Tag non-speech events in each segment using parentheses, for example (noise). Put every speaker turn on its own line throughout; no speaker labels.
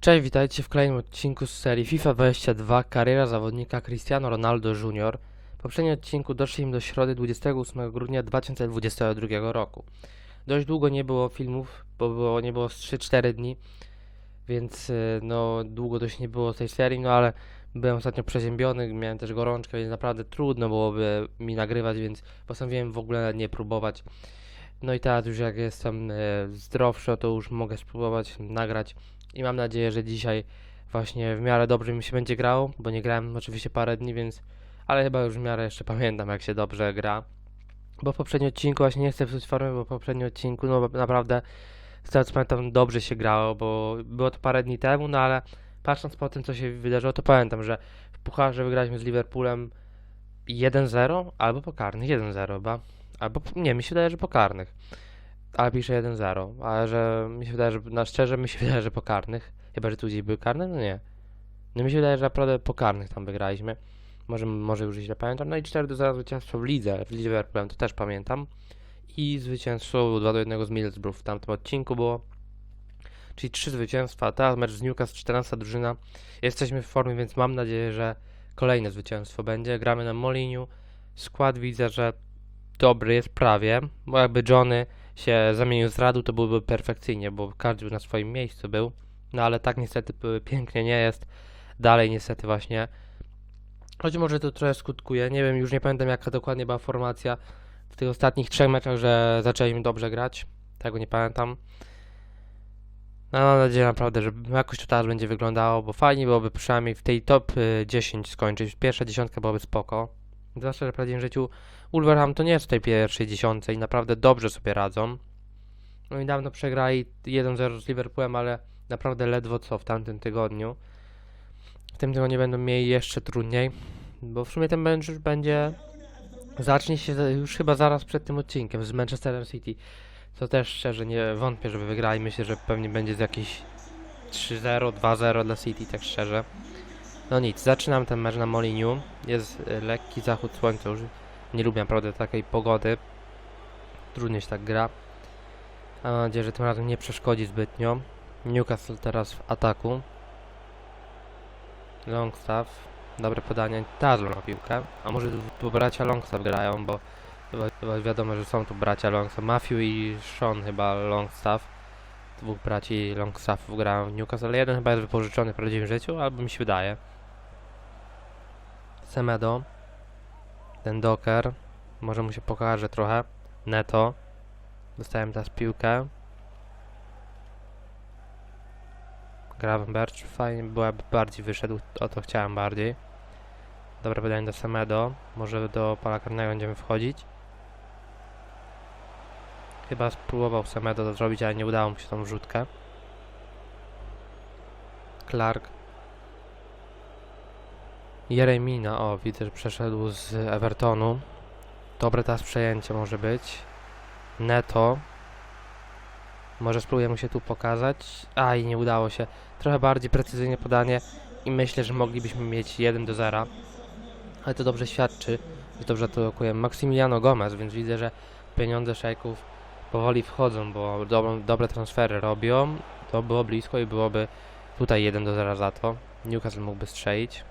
Cześć, witajcie w kolejnym odcinku z serii FIFA 22 Kariera zawodnika Cristiano Ronaldo Jr. W poprzednim odcinku doszliśmy do środy 28 grudnia 2022 roku. Dość długo nie było filmów, bo było, nie było z 3-4 dni, więc y, no długo dość nie było tej serii, no ale byłem ostatnio przeziębiony, miałem też gorączkę, więc naprawdę trudno byłoby mi nagrywać, więc postanowiłem w ogóle nie próbować. No i teraz już jak jestem y, zdrowszy, to już mogę spróbować nagrać i mam nadzieję, że dzisiaj właśnie w miarę dobrze mi się będzie grało, bo nie grałem oczywiście parę dni, więc ale chyba już w miarę jeszcze pamiętam jak się dobrze gra. Bo w poprzednim odcinku właśnie nie chcę psuć formy, bo w poprzednim odcinku no naprawdę z tego co pamiętam dobrze się grało, bo było to parę dni temu, no ale patrząc po tym co się wydarzyło, to pamiętam, że w Pucharze wygraliśmy z Liverpoolem 1-0 albo po karnych 1-0 chyba. Albo nie, mi się wydaje, że po karnych. Ale pisze 1-0, ale że mi się wydaje, że na szczerze mi się (laughs) wydaje, że po karnych. Chyba, że tu gdzieś były karne? No nie. No mi się wydaje, że naprawdę po karnych tam wygraliśmy. Może, może już źle pamiętam. No i 4 do 0 zwycięstwo w lidze, w Liverpoolem, to też pamiętam. I zwycięstwo 2 do 1 z Middlesbrough w tamtym odcinku było. Czyli 3 zwycięstwa, teraz mecz z Newcastle, 14 drużyna. Jesteśmy w formie, więc mam nadzieję, że kolejne zwycięstwo będzie. Gramy na Moliniu. Skład widzę, że dobry jest prawie, bo jakby Johnny się zamienił z Radu, to byłby perfekcyjnie, bo każdy by na swoim miejscu był. No ale tak niestety pięknie nie jest. Dalej niestety właśnie. Choć może to trochę skutkuje. Nie wiem, już nie pamiętam jaka dokładnie była formacja w tych ostatnich trzech meczach, że zaczęliśmy dobrze grać. Tego nie pamiętam. No, mam nadzieję naprawdę, że jakoś to teraz będzie wyglądało, bo fajnie byłoby przynajmniej w tej top y, 10 skończyć. Pierwsza dziesiątka byłaby spoko. Zwłaszcza, że w prawdziwym życiu Wolverhampton nie jest w tej pierwszej dziesiątce i naprawdę dobrze sobie radzą. No i dawno przegrali 1-0 z Liverpoolem, ale naprawdę ledwo co w tamtym tygodniu. W tym tygodniu będą mieli jeszcze trudniej, bo w sumie ten mecz już będzie... Zacznie się już chyba zaraz przed tym odcinkiem z Manchesterem City. Co też szczerze nie wątpię, żeby wygrali. Myślę, że pewnie będzie z jakiś 3-0, 2-0 dla City, tak szczerze. No nic, zaczynam ten mecz na Moliniu. Jest y, lekki zachód słońca, już nie lubię naprawdę takiej pogody. Trudnie się tak gra. Mam nadzieję, że tym razem nie przeszkodzi zbytnio. Newcastle teraz w ataku. Longstaff. Dobre podanie. Tazl ma piłkę. A może tu, bracia Longstaff grają, bo chyba, wiadomo, że są tu bracia Longstaff. Matthew i Sean chyba Longstaff. Dwóch braci Longstaffów grają w Newcastle, jeden chyba jest wypożyczony w prawdziwym życiu, albo mi się wydaje. Semedo. Ten Docker. Może mu się pokaże trochę. Neto. Dostałem teraz piłkę. Gravenberch. Fajnie byłaby bardziej wyszedł. O to chciałem bardziej. Dobre wydanie do Semedo. Może do pola karnego będziemy wchodzić. Chyba spróbował Semedo to zrobić, ale nie udało mu się tą wrzutkę. Clark. Jeremina, o widzę, że przeszedł z Evertonu. Dobre teraz przejęcie może być. Neto. Może spróbuję mu się tu pokazać. A i nie udało się. Trochę bardziej precyzyjne podanie i myślę, że moglibyśmy mieć 1 do 0. Ale to dobrze świadczy, że dobrze okujemy. Maximiliano Gomez, więc widzę, że pieniądze szejków powoli wchodzą, bo do, dobre transfery robią. To było blisko i byłoby tutaj 1 do 0 za to. Newcastle mógłby strzelić.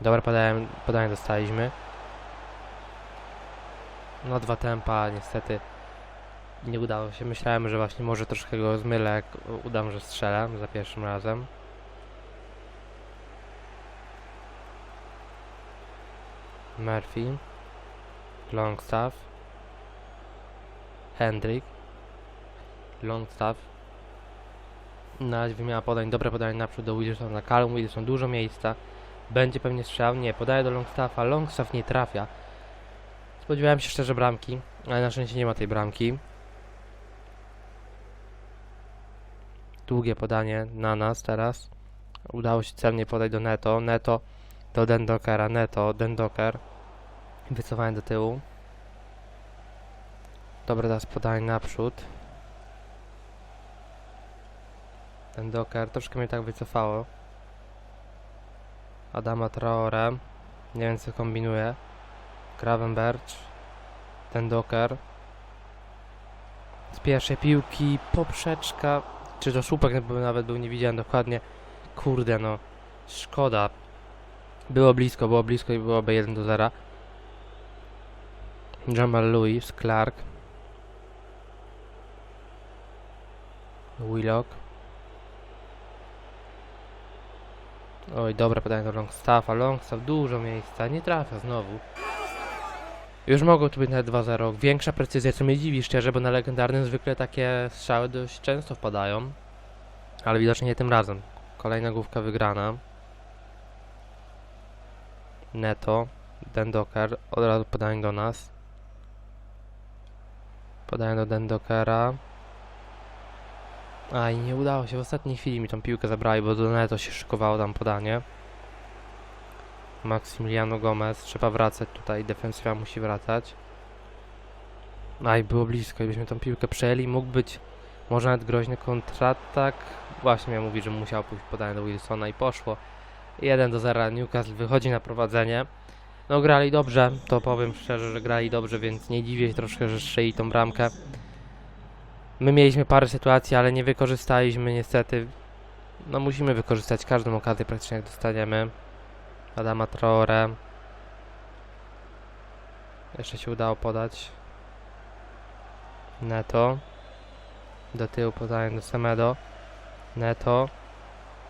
Dobre podanie, podanie dostaliśmy. No dwa tempa, niestety nie udało się. Myślałem, że właśnie może troszkę go zmylę, jak uda mu, że strzelę za pierwszym razem. Murphy. Longstaff. Hendrick. Longstaff. Na razie wymiana podań, dobre podanie naprzód do Wilsona na Callum Wilson, dużo miejsca. Będzie pewnie strzał, nie, podaje do Longstaffa, Longstaff nie trafia. Spodziewałem się szczerze bramki, ale na szczęście nie ma tej bramki. Długie podanie na nas teraz. Udało się celnie podać do Neto. Neto do Dendokera. Neto, Dendoker. Wycofanie do tyłu. Dobre teraz podanie naprzód. Dendoker. Troszkę mnie tak wycofało. Adama Traore. Nie wiem co kombinuje. Gravenberch. Dendoker. z pierwszej piłki, poprzeczka, czy to słupek by nawet był, nie widziałem dokładnie. Kurde no, szkoda. Było blisko, było blisko i byłoby 1 do 0. Jamal Lewis, Clark. Willock. Oj, dobra, podanie do Longstaffa. Longstaff dużo miejsca, nie trafia znowu. Już mogło tu być nawet 2-0. Większa precyzja, co mnie dziwi szczerze, bo na legendarnym zwykle takie strzały dość często wpadają. Ale widocznie nie tym razem. Kolejna główka wygrana. Neto. Dendoker. Od razu podają do nas. Podają do Dendokera. A i nie udało się. W ostatniej chwili mi tą piłkę zabrali, bo do Neto się szykowało tam podanie. Maximiliano Gomez. Trzeba wracać tutaj. Defensywa musi wracać. Aj, było blisko. Gdybyśmy tą piłkę przejęli, mógł być może nawet groźny kontratak. Właśnie miałem mówić, że musiał pójść podanie do Wilsona i poszło. 1 do 0. Newcastle wychodzi na prowadzenie. No grali dobrze, to powiem szczerze, że grali dobrze, więc nie dziwię się troszkę, że strzeli tą bramkę. My mieliśmy parę sytuacji, ale nie wykorzystaliśmy niestety. No musimy wykorzystać każdą okazję praktycznie jak dostaniemy. Adama Traore. Jeszcze się udało podać. Neto. Do tyłu podaję do Semedo. Neto.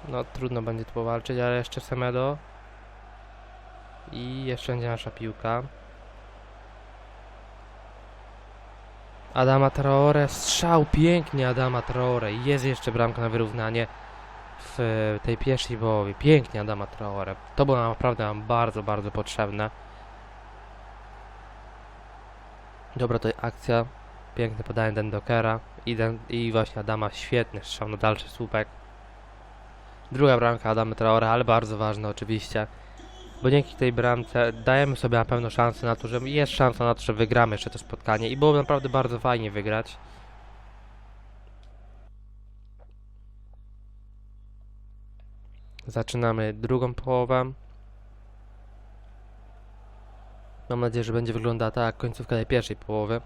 No trudno będzie tu powalczyć, ale jeszcze Semedo. I jeszcze będzie nasza piłka. Adama Traore, strzał pięknie Adama Traore. Jest jeszcze bramka na wyrównanie w e, tej pierwszej połowie. Pięknie Adama Traore. To było naprawdę nam bardzo, bardzo potrzebne. Dobra, to akcja. Piękne podanie Dendokera i, Den i właśnie Adama. Świetny strzał na dalszy słupek. Druga bramka Adama Traore, ale bardzo ważna oczywiście. Bo dzięki tej bramce dajemy sobie na pewno szansę na to, że jest szansa na to, że wygramy jeszcze to spotkanie i było naprawdę bardzo fajnie wygrać. Zaczynamy drugą połowę. Mam nadzieję, że będzie wyglądała jak końcówka tej pierwszej połowy.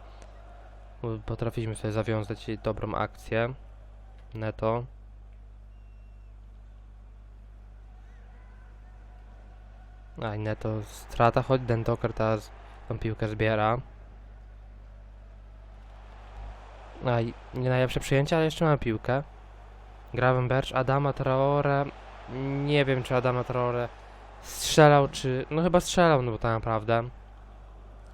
Potrafiliśmy sobie zawiązać dobrą akcję. Neto. A nie, to strata, choć Dentoker teraz tą piłkę zbiera. A nie najlepsze przyjęcie, ale jeszcze mamy piłkę. Gravenberch, Adama Traore. Nie wiem, czy Adama Traore strzelał, czy... No chyba strzelał, no bo tak naprawdę.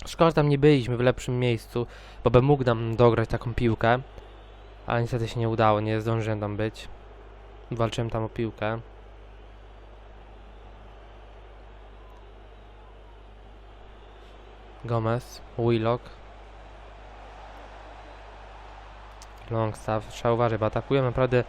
Szkoda, że tam nie byliśmy w lepszym miejscu, bo by mógł nam dograć taką piłkę. Ale niestety się nie udało, nie zdążyłem tam być. Walczyłem tam o piłkę. Gomez, Willock. Longstaff, trzeba uważać, bo atakują naprawdę...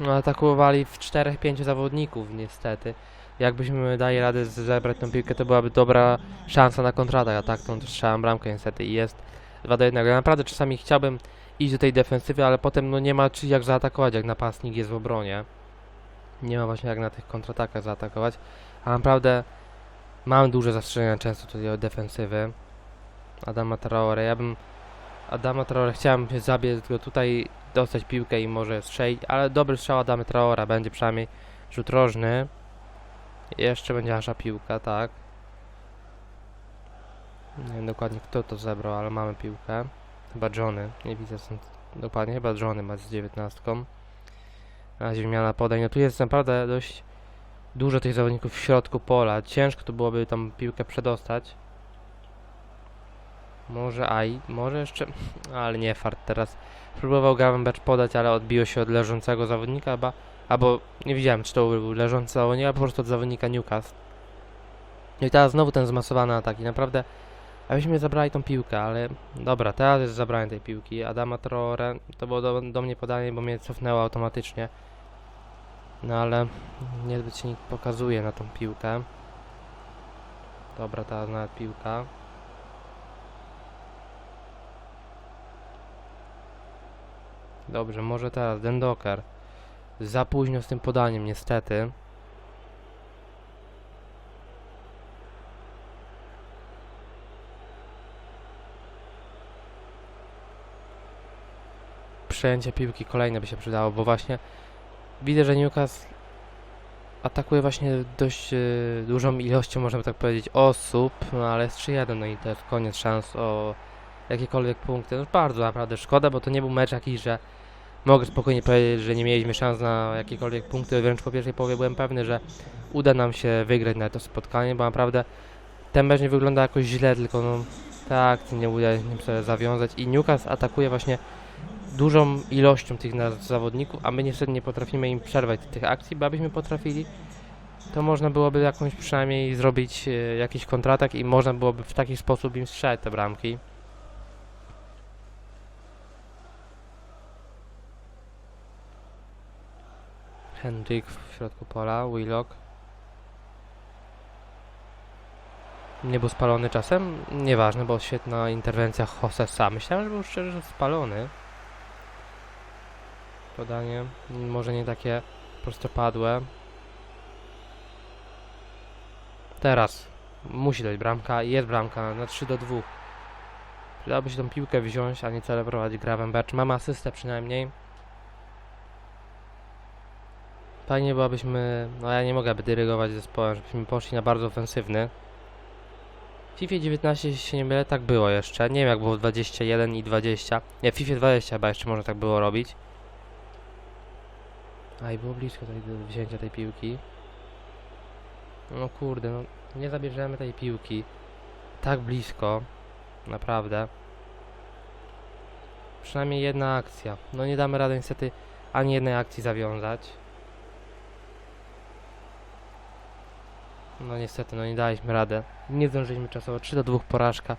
No, atakowali w 4-5 zawodników niestety. Jakbyśmy dali radę zebrać tą piłkę, to byłaby dobra szansa na kontratak, a tak tą strzałem bramkę niestety i jest 2 do 1. Ja naprawdę czasami chciałbym iść do tej defensywy, ale potem no nie ma czy jak zaatakować, jak napastnik jest w obronie. Nie ma właśnie jak na tych kontratakach zaatakować, a naprawdę Mam duże zastrzeżenia często tutaj od defensywy. Adama Traore. Ja bym Adama Traore chciałem się zabiec go tutaj, dostać piłkę i może strzelić, ale dobry strzał Adamy Traora będzie przynajmniej rzut rożny. Jeszcze będzie nasza piłka, tak. Nie wiem dokładnie kto to zebrał, ale mamy piłkę. Chyba Johnny, nie widzę stąd dokładnie, chyba Johnny ma z 19. Na razie wymiana podań. No tu jest naprawdę dość dużo tych zawodników w środku pola. Ciężko to byłoby tam piłkę przedostać. Może Aj, może jeszcze, ale nie fart teraz. Próbował Gravenberch podać, ale odbiło się od leżącego zawodnika, albo, albo nie widziałem, czy to był leżący zawodnik, albo po prostu od zawodnika Newcastle. No i teraz znowu ten zmasowany atak i naprawdę, abyśmy zabrali tą piłkę, ale dobra, teraz jest zabranie tej piłki. Adama Traore, to było do, do mnie podanie, bo mnie cofnęło automatycznie. No ale niezbyt się nikt pokazuje na tą piłkę. Dobra, ta nawet piłka. Dobrze, może teraz Dendoker. Za późno z tym podaniem, niestety. przejęcie piłki kolejne by się przydało, bo właśnie widzę, że Newcastle atakuje właśnie dość e, dużą ilością, można by tak powiedzieć, osób, no ale jest 3-1, no i jest koniec szans o jakiekolwiek punkty. No bardzo naprawdę szkoda, bo to nie był mecz jakiś, że mogę spokojnie powiedzieć, że nie mieliśmy szans na jakiekolwiek punkty, wręcz po pierwszej połowie byłem pewny, że uda nam się wygrać na to spotkanie, bo naprawdę ten mecz nie wygląda jakoś źle, tylko no tak, nie uda się sobie zawiązać. I Newcastle atakuje właśnie dużą ilością tych zawodników, a my niestety nie potrafimy im przerwać tych akcji, bo abyśmy potrafili, to można byłoby jakąś przynajmniej zrobić e, jakiś kontratak i można byłoby w taki sposób im strzelać te bramki. Hendrik w środku pola, Willock. Nie był spalony czasem? Nieważne, bo świetna interwencja Josesa. Myślałem, że był szczerze spalony. Podanie może nie takie prostopadłe. Teraz musi dać bramka i jest bramka na 3 do 2. Przydałoby się tą piłkę wziąć, a nie celebrować Gravenberch. Mamy asystę przynajmniej. Fajnie byłobyśmy, no ja nie mogę dyrygować zespołem, żebyśmy poszli na bardzo ofensywny. W FIFA 19 jeśli się nie mylę, tak było jeszcze. Nie wiem jak było w 21 i 20. Nie, w FIFA 20 chyba jeszcze można tak było robić. A i było blisko tutaj do wzięcia tej piłki. No kurde, no nie zabierzemy tej piłki. Tak blisko. Naprawdę. Przynajmniej jedna akcja. No nie damy rady niestety ani jednej akcji zawiązać. No niestety, no nie daliśmy radę. Nie zdążyliśmy czasowo. 3 do 2 porażka.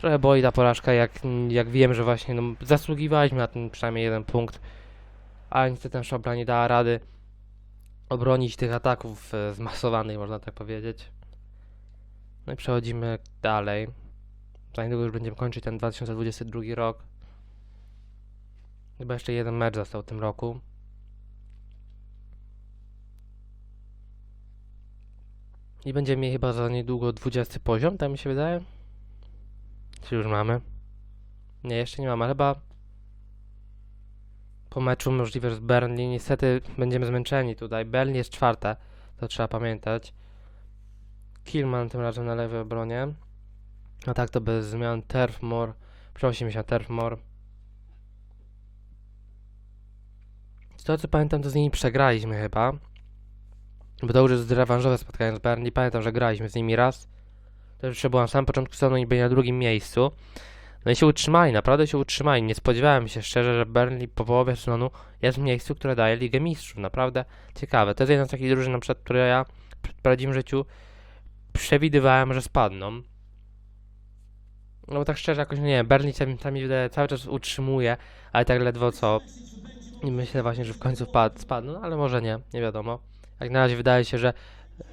Trochę boi ta porażka, jak, jak wiem, że właśnie no, zasługiwaliśmy na ten przynajmniej jeden punkt. Ale niestety nasza obrona nie dała rady obronić tych ataków e, zmasowanych, można tak powiedzieć. No i przechodzimy dalej. Za niedługo już będziemy kończyć ten 2022 rok. Chyba jeszcze jeden mecz został w tym roku. I będziemy mieli chyba za niedługo 20 poziom, tak mi się wydaje. Czy już mamy? Nie, jeszcze nie mamy, ale chyba po meczu możliwe, z Burnley niestety będziemy zmęczeni tutaj. Burnley jest czwarte, to trzeba pamiętać. Killman tym razem na lewej obronie. A tak to bez zmian Turfmore. Przenosimy się na Turfmore. Z tego co pamiętam, to z nimi przegraliśmy chyba. Bo to już jest rewanżowe spotkanie z Burnley. Pamiętam, że graliśmy z nimi raz. To już było na samym początku sezonu i byli na drugim miejscu. No i się utrzymali, naprawdę się utrzymali. Nie spodziewałem się szczerze, że Burnley po połowie sezonu jest w miejscu, które daje Ligę Mistrzów. Naprawdę ciekawe. To jest jedna z takich drużyn, na przykład, które ja w prawdziwym życiu przewidywałem, że spadną. No bo tak szczerze jakoś, nie Burnley tam, tam cały czas utrzymuje, ale tak ledwo co. I myślę właśnie, że w końcu wpad, spadną, no ale może nie, nie wiadomo. Jak na razie wydaje się, że yy,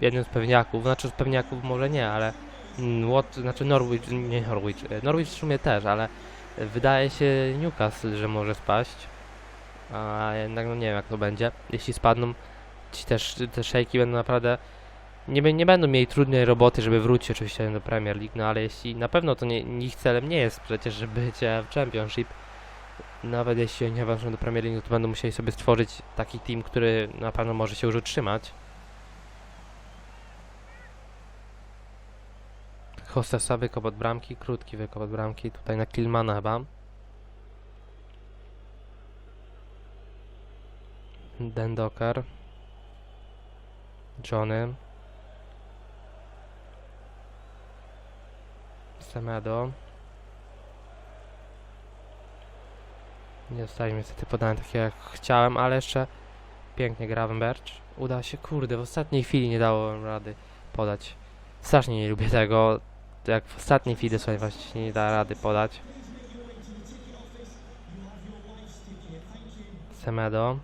jednym z pewniaków, znaczy z pewniaków może nie, ale Mm, What, znaczy Norwich, nie Norwich, e, Norwich w sumie też, ale wydaje się Newcastle, że może spaść. A jednak no nie wiem jak to będzie. Jeśli spadną, ci też te szejki będą naprawdę nie, nie będą mieli trudnej roboty, żeby wrócić oczywiście do Premier League, no ale jeśli na pewno to nie, ich celem nie jest przecież, żeby bycie w Championship, nawet jeśli oni awansują do Premier League, no to będą musieli sobie stworzyć taki team, który na pewno może się już utrzymać. Hostessa wykop od bramki, krótki wykop od bramki, tutaj na Killmana chyba. Den Docker. Johnny. Semedo. Nie zostali mi niestety podane takie jak chciałem, ale jeszcze pięknie Gravenberch. Uda się, kurde, w ostatniej chwili nie dało rady podać. Strasznie nie lubię tego to jak w ostatniej chwili sobie właśnie nie da rady podać. Semedo.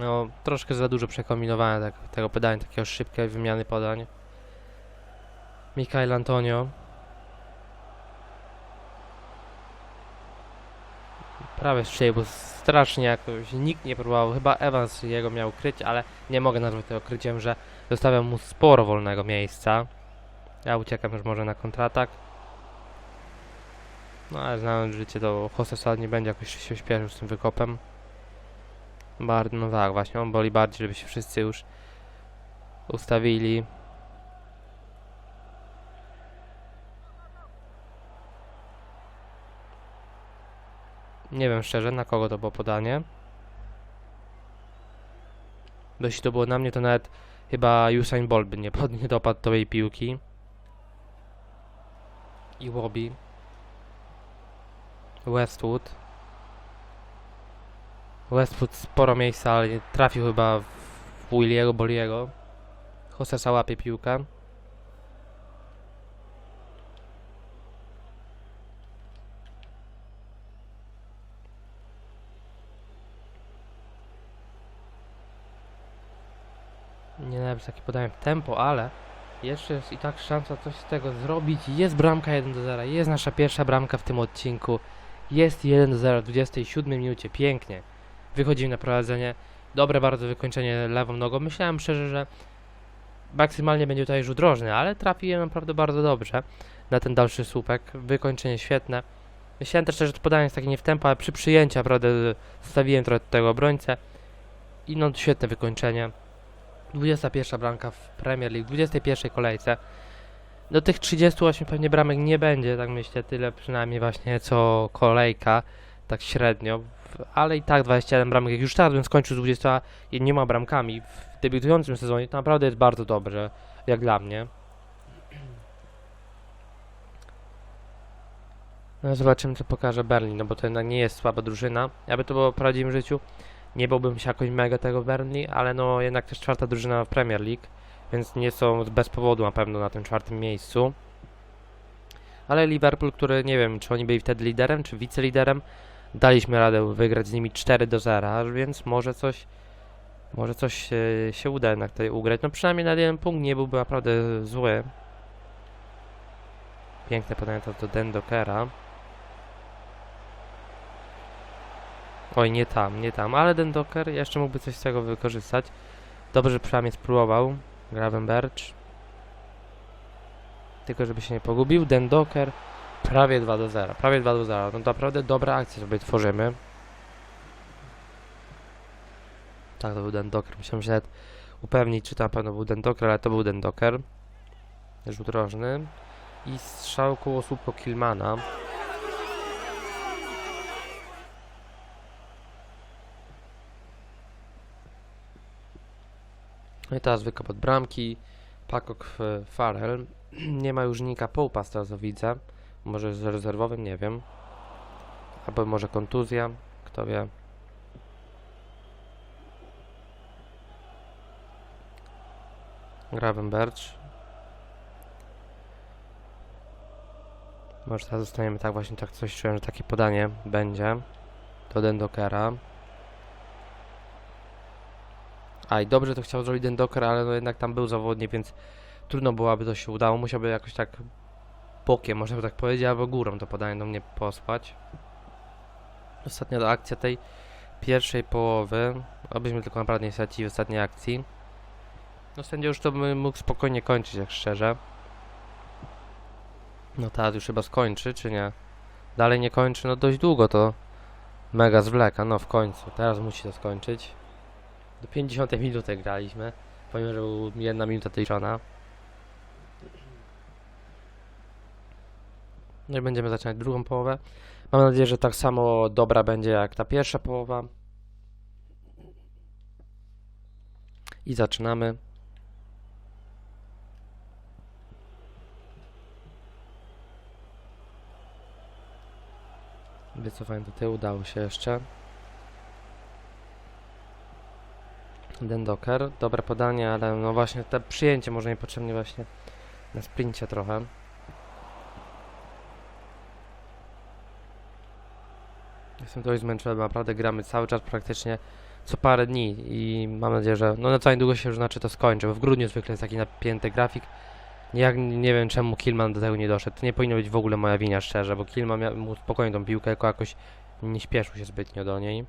No, troszkę za dużo przekombinowane tak, tego podania, takiego szybkiej wymiany podań. Mikael Antonio. Prawie strzelił, bo strasznie jakoś nikt nie próbował. Chyba Evans jego miał kryć, ale nie mogę nazwać tego kryciem, że zostawiam mu sporo wolnego miejsca. Ja uciekam już może na kontratak. No ale znając życie, to Jose nie będzie jakoś się śpieszył z tym wykopem. Bardzo, no tak, właśnie, on boli bardziej, żeby się wszyscy już ustawili. Nie wiem szczerze, na kogo to było podanie. Bo jeśli to było na mnie, to nawet chyba Usain Bolt by nie, pod, nie dopadł tej piłki. I Wobby. Westwood. Westwood sporo miejsca, ale trafił chyba w Williego Boliego. Josesa łapie piłkę. Najlepsze takie podanie w tempo, ale jeszcze jest i tak szansa coś z tego zrobić. Jest bramka 1 do 0. Jest nasza pierwsza bramka w tym odcinku. Jest 1 do 0 w 27 minucie. Pięknie. Wychodzimy na prowadzenie. Dobre bardzo wykończenie lewą nogą. Myślałem szczerze, że maksymalnie będzie tutaj rzut rożny, ale trafiłem naprawdę bardzo dobrze na ten dalszy słupek. Wykończenie świetne. Myślałem też, że to podanie jest takie nie w tempo, ale przy przyjęciu naprawdę stawiłem trochę tego obrońcę. I no świetne wykończenie. 21 bramka w Premier League, 21 kolejce. Do tych 38 pewnie bramek nie będzie, tak myślę, tyle przynajmniej właśnie co kolejka, tak średnio, ale i tak 27 bramek, jak już teraz bym skończył z 21 bramkami w debiutującym sezonie, to naprawdę jest bardzo dobrze, jak dla mnie. No zobaczymy co pokaże Berlin, no bo to jednak nie jest słaba drużyna. Jakby to było w prawdziwym życiu, nie byłbym się jakoś mega tego Burnley, ale no jednak też czwarta drużyna w Premier League, więc nie są bez powodu na pewno na tym czwartym miejscu. Ale Liverpool, który nie wiem, czy oni byli wtedy liderem, czy wiceliderem, daliśmy radę wygrać z nimi 4 do 0, więc może coś może coś e, się uda jednak tutaj ugrać. No przynajmniej na jeden punkt nie byłby naprawdę zły. Piękne podanie to do Dendokera. Oj, nie tam, nie tam, ale ten Docker jeszcze mógłby coś z tego wykorzystać. Dobrze, że przynajmniej spróbował. Gravenberch. Tylko żeby się nie pogubił. Den Docker prawie 2 do 0. Prawie 2 do 0. No naprawdę dobre akcje sobie tworzymy. Tak, to był Den Docker. Musiałem się nawet upewnić, czy to na pewno był Den Docker, ale to był Den Docker. Rzut rożny. I strzał koło słupko Killmana. No i teraz wykop od bramki. Pakok w Farrell. Nie ma już Nika Poupa z co widzę. Może z rezerwowym, nie wiem. Albo może kontuzja, kto wie. Gravenberch. Może teraz zostaniemy tak właśnie, tak coś czułem, że takie podanie będzie. Do Dendokera. A i dobrze to chciał zrobić ten Docker, ale no jednak tam był zawodnik, więc trudno było, aby to się udało. Musiałby jakoś tak bokiem, można by tak powiedzieć, albo górą to podanie do mnie posłać. Ostatnia akcja tej pierwszej połowy. Obyśmy tylko naprawdę nie stracili ostatniej akcji. No sędzia już to by mógł spokojnie kończyć, jak szczerze. No teraz już chyba skończy, czy nie? Dalej nie kończy, no dość długo to mega zwleka, no w końcu. Teraz musi to skończyć. Do 50 minuty graliśmy, pomimo, że był jedna minuta liczona. No i będziemy zaczynać drugą połowę. Mam nadzieję, że tak samo dobra będzie jak ta pierwsza połowa. I zaczynamy. Wycofałem do tyłu, udało się jeszcze. Dendoker, dobre podanie, ale no właśnie te przyjęcie może niepotrzebnie właśnie na sprincie trochę. Jestem dość zmęczony, bo naprawdę gramy cały czas praktycznie co parę dni i mam nadzieję, że no na całej długo się już znaczy to skończy, bo w grudniu zwykle jest taki napięty grafik. Jak nie wiem czemu Killman do tego nie doszedł, to nie powinno być w ogóle moja wina szczerze, bo Killman miał mu spokojnie tą piłkę, tylko jakoś nie śpieszył się zbytnio do niej.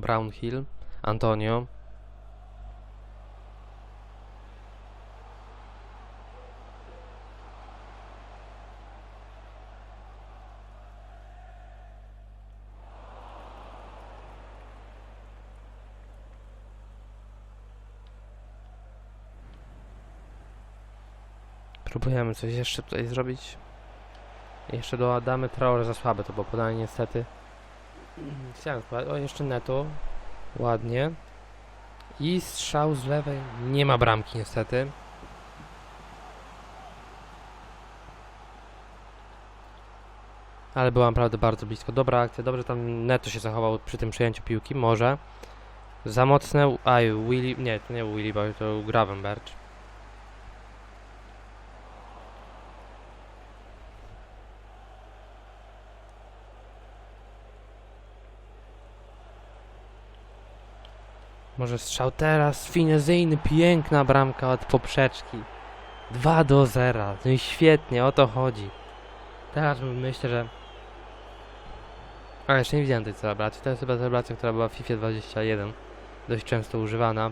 Brownhill, Antonio. Próbujemy coś jeszcze tutaj zrobić. Jeszcze doładamy Traore za słabe to było podanie niestety. Spróbować. O, jeszcze Neto. Ładnie. I strzał z lewej. Nie ma bramki niestety. Ale była naprawdę bardzo blisko. Dobra akcja, dobrze tam Neto się zachował przy tym przejęciu piłki, może. Za mocne, aj, Willy, nie, to nie Willy Boy, to był Może strzał teraz, finezyjny, piękna bramka od poprzeczki. 2 do 0, no i świetnie, o to chodzi. Teraz myślę, że... A, jeszcze nie widziałem tej celebracji, to jest chyba celebracja, która była w FIFA 21. Dość często używana.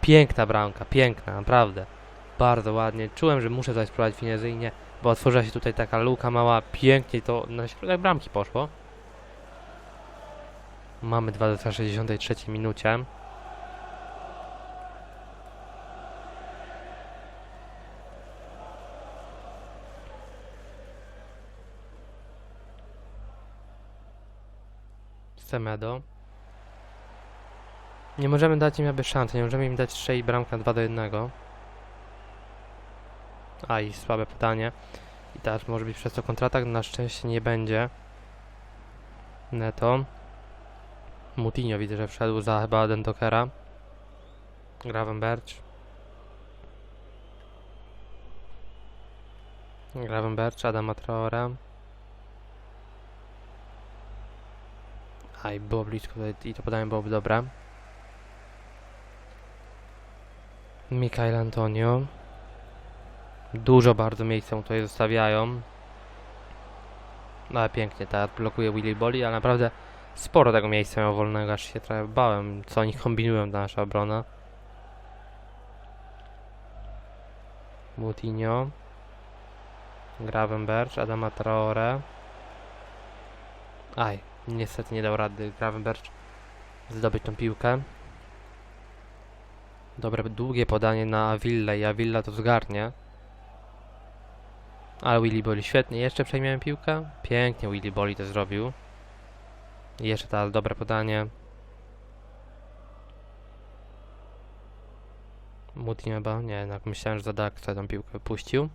Piękna bramka, piękna, naprawdę. Bardzo ładnie. Czułem, że muszę coś spróbować finezyjnie, bo otworzyła się tutaj taka luka mała, pięknie to na środek bramki poszło. Mamy 2 do 63 minucie. Semedo. Nie możemy dać im jakby szansy, nie możemy im dać strzelić bramka 2 do 1. A i słabe pytanie. I teraz może być przez to kontratak, na szczęście nie będzie. Neto. Mutinho widzę, że wszedł za chyba Dendokera. Gravenberch. Gravenberch, Adama. Aj, było blisko i to podanie byłoby dobre. Mikael Antonio. Dużo bardzo miejsca mu tutaj zostawiają. No ale pięknie, teraz blokuje Willy Bolly, ale naprawdę sporo tego miejsca miał wolnego, aż się trochę bałem, co oni kombinują ta nasza obrona. Moutinho. Gravenberch, Adama Traore. Aj, niestety nie dał rady Gravenberch zdobyć tą piłkę. Dobre, długie podanie na Avilla i Avilla to zgarnie. Ale Willy Bolly świetnie. Jeszcze przejmiemy piłkę. Pięknie Willy Bolly to zrobił. Jeszcze teraz dobre podanie. Mutin chyba? Nie, jednak myślałem, że Zadak sobie tą piłkę puścił.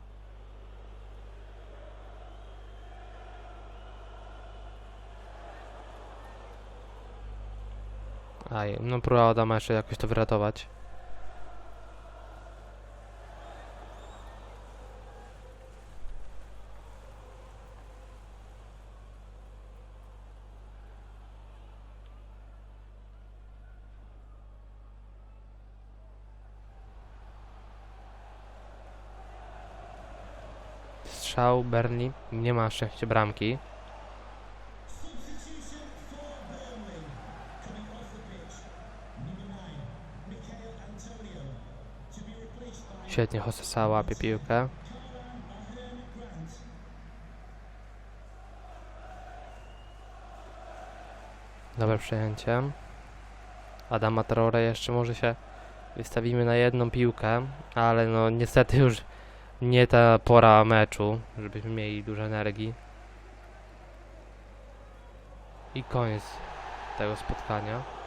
Aj, no próbował Adama jeszcze jakoś to wyratować. Strzał Berni. Nie ma szczęście bramki. Świetnie Hosesa łapie piłkę. Dobre przejęcie. Adama Traore jeszcze może się wystawimy na jedną piłkę, ale no niestety już nie ta pora meczu, żebyśmy mieli dużo energii. I koniec tego spotkania.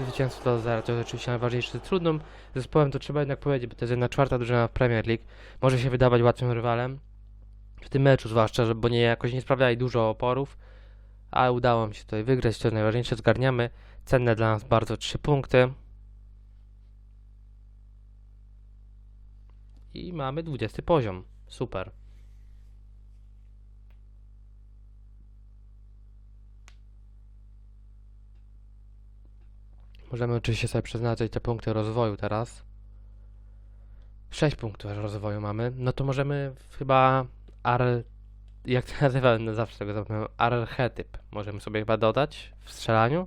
Zwycięstwo do zera to oczywiście najważniejsze. Z trudnym zespołem to trzeba jednak powiedzieć, bo to jest jedna czwarta drużyna w Premier League. Może się wydawać łatwym rywalem. W tym meczu zwłaszcza, bo nie, jakoś nie sprawiali dużo oporów. Ale udało mi się tutaj wygrać, to najważniejsze. Zgarniamy cenne dla nas bardzo trzy punkty. I mamy 20 poziom. Super. Możemy oczywiście sobie przeznaczyć te punkty rozwoju teraz. 6 punktów rozwoju mamy. No to możemy chyba ar... Jak to (laughs) nazywa? No zawsze tego zapomniałem. Archetyp. Możemy sobie chyba dodać w strzelaniu.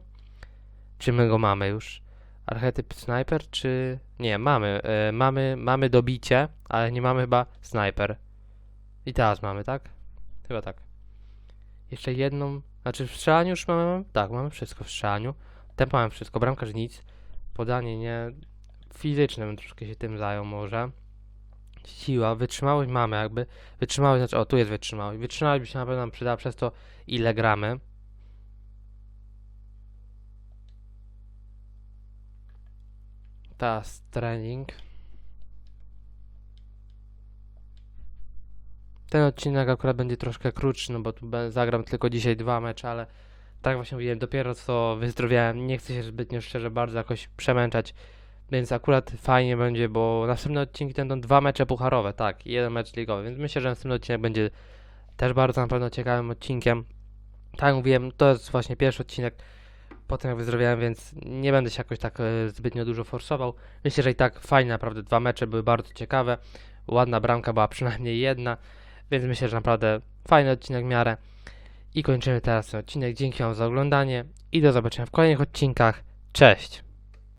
Czy my go mamy już? Archetyp sniper, czy... Nie, mamy. E, mamy, mamy dobicie, ale nie mamy chyba sniper. I teraz mamy, tak? Chyba tak. Jeszcze jedną... Znaczy w strzelaniu już mamy? Tak, mamy wszystko w strzelaniu. Tempo mamy wszystko, bramkarz nic. Podanie nie. fizycznym troszkę się tym zajął może. Siła, wytrzymałość mamy jakby. Wytrzymałość, znaczy, o tu jest wytrzymałość. Wytrzymałość by się na pewno nam przydała przez to, ile gramy. Teraz trening. Ten odcinek akurat będzie troszkę krótszy, no bo tu zagram tylko dzisiaj dwa mecze, ale tak właśnie mówiłem, dopiero co wyzdrowiałem, nie chcę się zbytnio szczerze bardzo jakoś przemęczać, więc akurat fajnie będzie, bo następne odcinki będą dwa mecze pucharowe, tak, i jeden mecz ligowy, więc myślę, że następny odcinek będzie też bardzo na pewno ciekawym odcinkiem. Tak jak mówiłem, to jest właśnie pierwszy odcinek po tym jak wyzdrowiałem, więc nie będę się jakoś tak e, zbytnio dużo forsował. Myślę, że i tak fajnie, naprawdę dwa mecze były bardzo ciekawe, ładna bramka była przynajmniej jedna, więc myślę, że naprawdę fajny odcinek w miarę. I kończymy teraz ten odcinek. Dzięki Wam za oglądanie i do zobaczenia w kolejnych odcinkach. Cześć!